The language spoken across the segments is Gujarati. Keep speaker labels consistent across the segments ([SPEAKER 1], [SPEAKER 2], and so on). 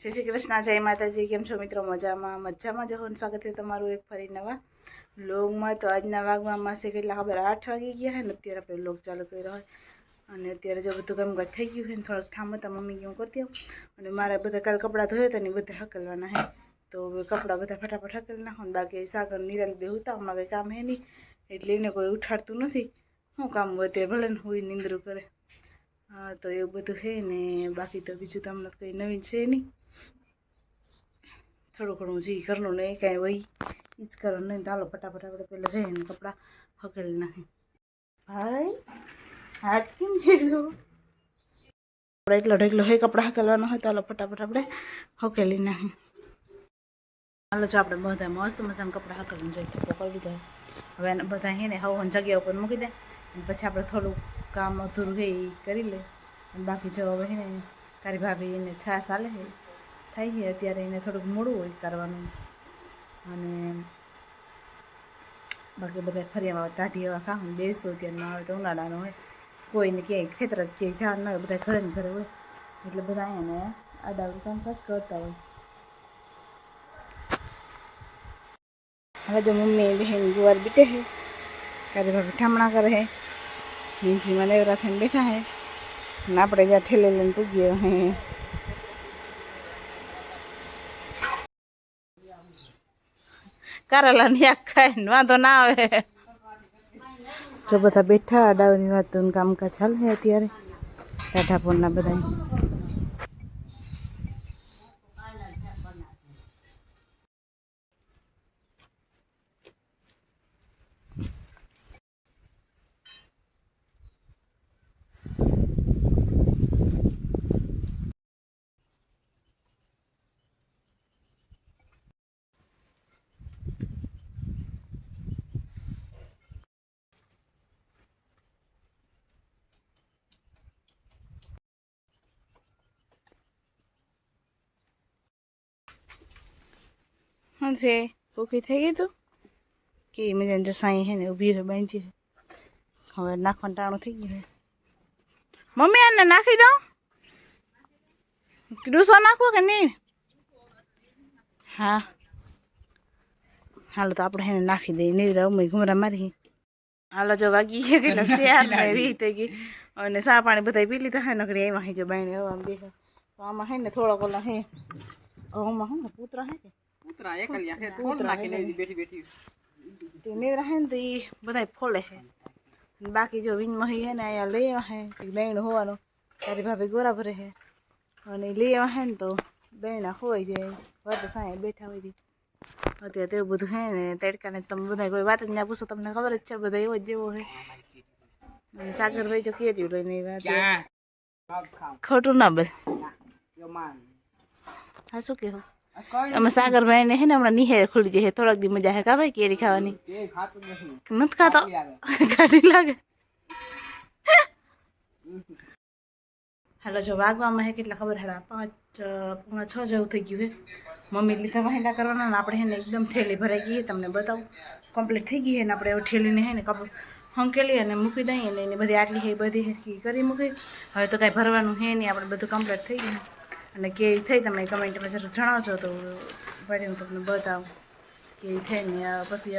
[SPEAKER 1] જય શ્રી કૃષ્ણ, જય માતાજી, કેમ છો મિત્રો? મજામાં? મજામાં જ હો ને સ્વાગત છે તમારું એક ફરી નવા લોગમાં તો આજના વાગમાં માસે કેટલા ખબર આઠ વાગી ગયા છે ને, અત્યારે આપણે લોગ ચાલુ કર્યો હોય. અને અત્યારે જો બધું કામકાજ થઈ ગયું છે ને, થોડાક ઠામો હતા મમ્મી હું કરતી આવું અને મારે બધા કાલે કપડાં ધોયા હતા ને બધા હકલવાના હે. તો કપડાં બધા ફટાફટ હકલ નાખો ને, બાકી સાગર નિરાલ બે ઉતા હમણાં કંઈ કામ હે નહીં. એટલે એને કોઈ ઉઠાડતું નથી. શું કામ વધે ભલે ને હું નિંદરું કરે. હા, તો એવું બધું છે ને, બાકી તો બીજું તો હમણાં કંઈ નવીન છે નહીં. થોડું ઘણું જી ઘરનું નહીં કાંઈ હોય એ જ કરવાનું નહીં હાલો ફટાફટ આપણે પહેલાં જઈએ ને કપડાં હકેલી નાખી. ભાઈ, હાથ કેમ છે જો? આપણે એટલો ઢેકલો હોય કપડાં હકેલવાનો હોય તો હાલો ફટાફટ આપણે હકેલી નાખી. હાલો જો આપણે બધા મસ્ત મજાના કપડાં હકેલીને જોઈએ તો કરી દીધા. હવે બધા હે ને હવન જગ્યા ઉપર મૂકી દે અને પછી આપણે થોડું કામ અધૂરું હોય એ કરી લે. અને બાકી જો હવે હે ને તારી ભાભી એને છાશ આલે છે થાય છે, અત્યારે એને થોડુંક મોડું હોય કરવાનું. અને બાકી બધા ફરિયામાં ટાઢી એવા ખાવું બેસો ત્યારે ના આવે તો ઉનાળાનો હોય. કોઈને ક્યાંય ખેતર જે ઝાડ ના હોય, બધા ઘરે ઘરે હોય. એટલે બધા એને આડાવડું કામકાજ કરતા હોય. હવે તો મમ્મી, બહેન ગુવાર બીટે છે. કાલે ભાભી ઠામણા કરે છે. હિંજીમાં નેવરા થઈને બેઠા ને આપણે જ્યાં ઠેલે લઈને પૂગીએ, હે. કારેલા આખા આખ વાંધો ના આવે. જો બધા બેઠા અડાવની વાતો ને કામકાજ ચાલે અત્યારે. ટાઢા પોરના બધા શું છે ભૂખી થઈ ગઈ તું? કે મજાને જો સાઈ હે ને ઊભી હોય બાંધી હવે નાખવાનું ટાણું થઈ ગયું છે મમ્મી આને નાખી દઉં ડૂસો નાખવો કે નહીં? હા. હાલો તો આપણે એને નાખી દઈએ. નહીં રમી ઘુમરા મારી હાલો જો વાગી ગયા કે શિયાળ ને એવી થઈ ગઈ. અને સા પાણી બધા પી લીધા હે નકરી એમાં હે જો બાઈને આમ દેખા તો આમાં હે ને થોડોક ઓલા હે. ઘઉંમાં હે ને પૂતરા હે કે?
[SPEAKER 2] કૂતરા એકલિયા છે ફોન નાખીને બેઠી બેઠી
[SPEAKER 1] તે નેવરા હે ને તો એ બધાય ફોલે છે બાકી જો વિંજમાં હે ને અહીંયા લઈ આવે હે કંઈક દહીં હોવાનું તારી ભાભી ગોરા ભરે છે અને લઈ આવે હે ને તો દહીંના હોય જાય વાત સાંય બેઠા હોય અત્યારે તેવું બધું હે ને તડકાને તમે બધા કોઈ વાત જ ના પૂછો તમને ખબર જ છે બધા એવો જ જેવો છે અને સાગરભાઈ જો રહ્યું લઈને
[SPEAKER 2] પગ
[SPEAKER 1] ખોટું ના બોલ હા શું કહેવું અમે સાગરભાઈ ને હે ને હમણાં નિહેર ખુલી જાય થોડાક દી મજા હે કા ભાઈ કેરી ખાવાની?
[SPEAKER 2] નથી.
[SPEAKER 1] ખાતો? ગાડી લાગે. હાલો જો વાગવામાં હે કેટલા ખબર હેડા પાંચ પૂણા છ જેવું થઈ ગયું હે. મમ્મી લીધા વાહિંદા કરવાના ને આપણે હે ને એકદમ થેલી ભરાઈ ગઈ. તમને બતાવું. કમ્પ્લીટ થઈ ગઈ હે ને આપણે એવું ઠેલીને હે ને કપ હંકેલી અને મૂકી દઈએ ને એની બધી આટલી હે બધી કરી મૂકી. હવે તો કાંઈ ભરવાનું હે નહીં આપણે બધું કમ્પ્લીટ થઈ ગયું. અને કેવી થઈ તમે કમેન્ટમાં જરૂર જણાવજો તો ફરી હું તમને બતાવું કેવી થઈ ને પછી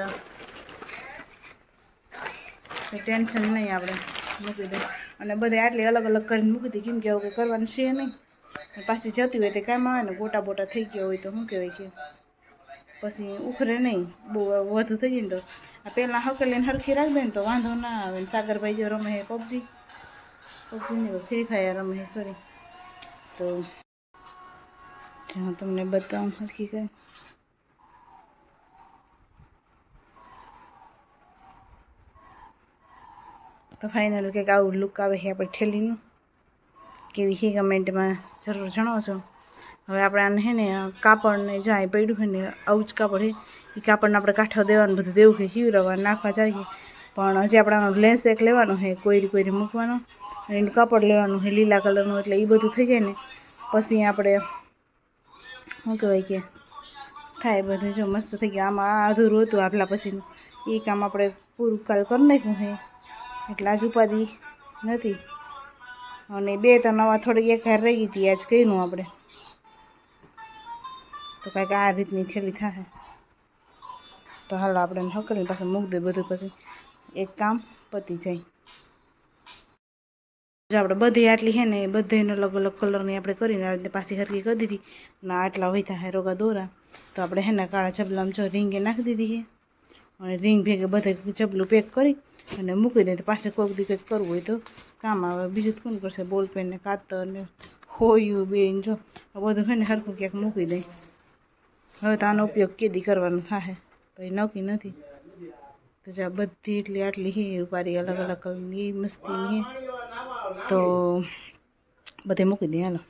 [SPEAKER 1] ટેન્શન નહીં આપણે, મૂકી દઉં અને બધે આટલી અલગ અલગ કરીને મૂકી દીધી કેમ કે હવે કરવાનું છે નહીં. પાછી જતી હોય તે કામ આવે ને, ગોટા બોટા થઈ ગયા હોય તો શું કહેવાય કે. પછી ઉખરે નહીં, બહુ વધુ થઈ જાય તો. આ પહેલાં હકેલીને હરખી રાખી દે ને તો વાંધો ના આવે. ને સાગરભાઈ જો રમે પબજી પબજી. નહીં ફ્રી ફાયર રમે હે સોરી તો હું, તમને બતાવું સરખી કરી તો ફાઇનલ કંઈક આવું લુક આવે છે આપણે ઠેલીનું. કેવી છે કમેન્ટમાં જરૂર જણાવજો. હવે આપણે આને છે ને કાપડને જાય પડ્યું હોય ને, આવું જ કાપડ છે. એ કાપડને આપણે કાંઠો દેવાનું, બધું દેવું છે હિવરવા નાખવા જઈએ. પણ હજી આપણે આનો લેસ એક લેવાનો છે કોઈરી કોઈરી મૂકવાનો. અને એનું કાપડ લેવાનું છે, લીલા કલરનું એટલે એ બધું થઈ જાય ને. પછી આપણે શું કહેવાય કે થાય બધું જો મસ્ત થઈ ગયું. આમાં અધૂરું હતું આપલા પછીનું. એ કામ આપણે પૂરું કાલ કરી નાખ્યું છે. એટલે આજ ઉપાધિ નથી. અને બે તો નવા થોડીક એક હાર રહી હતી, આજ કર્યું આપણે. તો કાંઈક આ રીતની થેલી થશે તો હાલ આપણે હકલીને પાછું મૂકી દે બધું પછી. એક કામ પતી જાય. જો આપણે બધી આટલી છે ને બધાને અલગ અલગ કલરની આપણે કરીને પાછી હરકી કરી દીધી. અને આટલા હોય થાય રોગા દોરા. તો આપણે હે ને કાળા ચબલામાં જો રીંગે નાખી દીધી છે. અને રીંગ ભેગે બધે ચબલું પેક કરી અને મૂકી દે તો પાસે કોઈક દી કંઈક કરવું હોય તો કામ આવે. બીજું કોણ કરશે? બોલ પેન ને કાતર ને હોયું બેન જો. આ બધું છે ને હરખું ક્યાંક મૂકી દે. હવે તો આનો ઉપયોગ કેદી કરવાનો થાય કંઈ નક્કી નથી. તો જો બધી એટલી આટલી હે ઉપારી અલગ અલગ કલરની મસ્તીની હે તો બધે મૂકી દઈએ હાલો.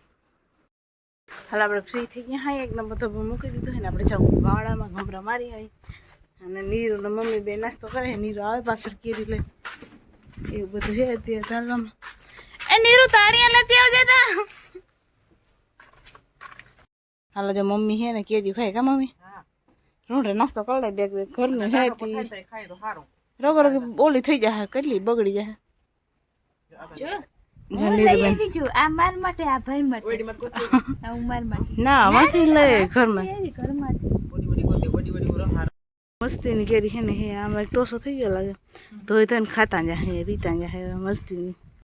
[SPEAKER 1] હાલ આપણે ફ્રી થઈ ગયા. હા એકદમ બધો મૂકી દીધો હોય ને આપણે જવું વાવડામાં ગમરા મારી આવી. અને નીરુ ને મમ્મી બે નાસ્તો કરે નીરુ આવે પાછળ કેરી લે એવું બધું છે અત્યારે ચાલવામાં. એ નીરુ તાળીયા નથી આવજે તા હાલો જો મમ્મી હે ને કેજી ખાય કા મમ્મી?
[SPEAKER 2] હા.
[SPEAKER 1] નાસ્તો કરી લે બેગ બેગ. ઘરનું છે તે. રોગ રોગ ઓલી થઈ જાય કેટલી બગડી જાય. ના આમાંથી લે ઘરમાં.
[SPEAKER 2] હારું.
[SPEAKER 1] મસ્તીની કેરી હે ને હે આમાં ટોસો થઈ ગયો લાગે. ધોઈ ધોઈને ખાતા જાય હે પીતા જાય હે મસ્તીની.